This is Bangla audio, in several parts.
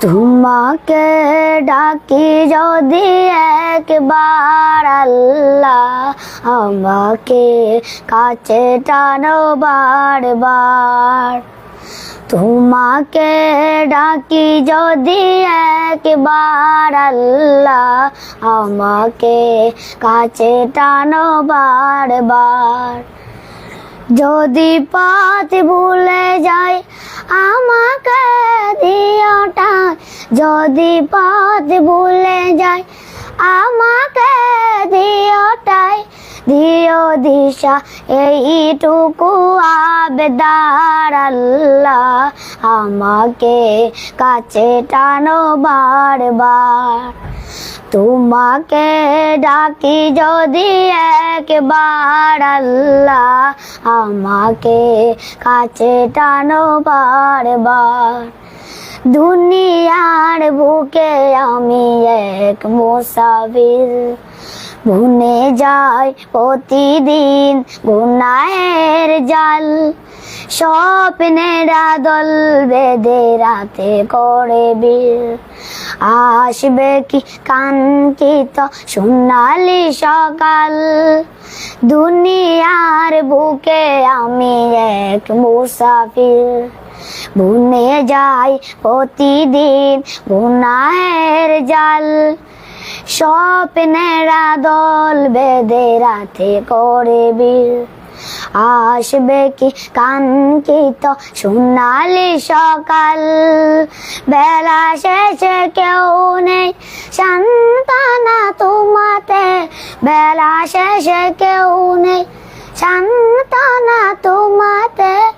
তোমাকে ডাকি যদি একবার আল্লাহ আমাকে কাছে টানো বারবার। তোমাকে ডাকি যদি একবার আল্লাহ আমাকে কাছে টানো বারবার। যদি পথ ভুলে যায় দিওটা যদি পথ ভুলে যায় আমাকে দিওটাই দিও দিশা, এইটুকু আবেদার আল্লাহ আমাকে কাছে টানো বারবার। তোমাকে ডাকি যদি একবার আল্লাহ আমাকে কাছে টানো বারবার। দুনিয়ার বুকে আমি এক মুসাফির। ভুনে যাই প্রতিদিন গুনাহের জাল। স্বপ্নেরা দল বেঁধে রাতে করে বীর। আসবে কি কাঙ্ক্ষিত সোনালি সকাল? দুনিয়ার বুকে আমি এক মুসাফির। বুনে যাই প্রতিদিন গুনাহের জাল। স্বপ্নেরা দল বেঁধে রাতে করে বীর। আসবে কি কাঙ্ক্ষিত সোনালি সকাল? বেলা শেষে কেউ নেই সান্তানা তোমাতে। বেলা শেষে কেউ নেই সান্তানা তোমাতে।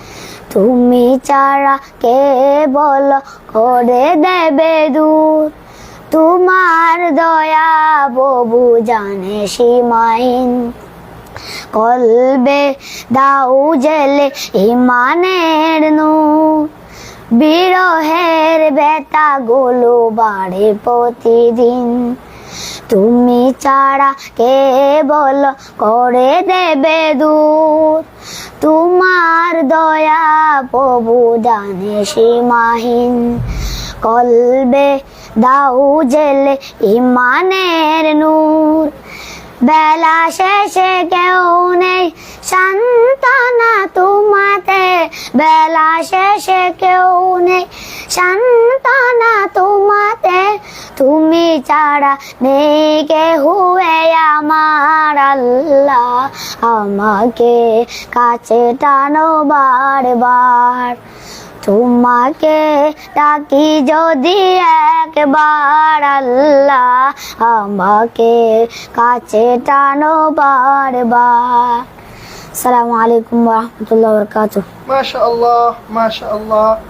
তুমি ছাড়া কে বল করে দেবে দূর, তোমার দয়া ববু জানে সীমাইন কলবে দাউ জেলে ইমানের নূর, বিরহের বেতা গুলো বাড়ে প্রতিদিন। তুমি ছাড়া কে বল করে দেবে দূর, তোমার দয়া প্রভু জানে সীমাহীন কলবে দাউ জেলে ইমানের নূর। বেলা শেষে কেউ নেই সন্তান তোমাতে। বেলা শেষে তুমি ছাড়া নেই হুয়ে আমার আল্লাহ। আমাকে কাছে টানো বারবার। তোমাকে ডাকি যদি একবার আল্লাহ। আমাকে কাছে টানো বারবার। সালামু আলাইকুম রহমতুল্লাহ বরকাতুহ। মাশাআল্লাহ মাশাআল্লাহ।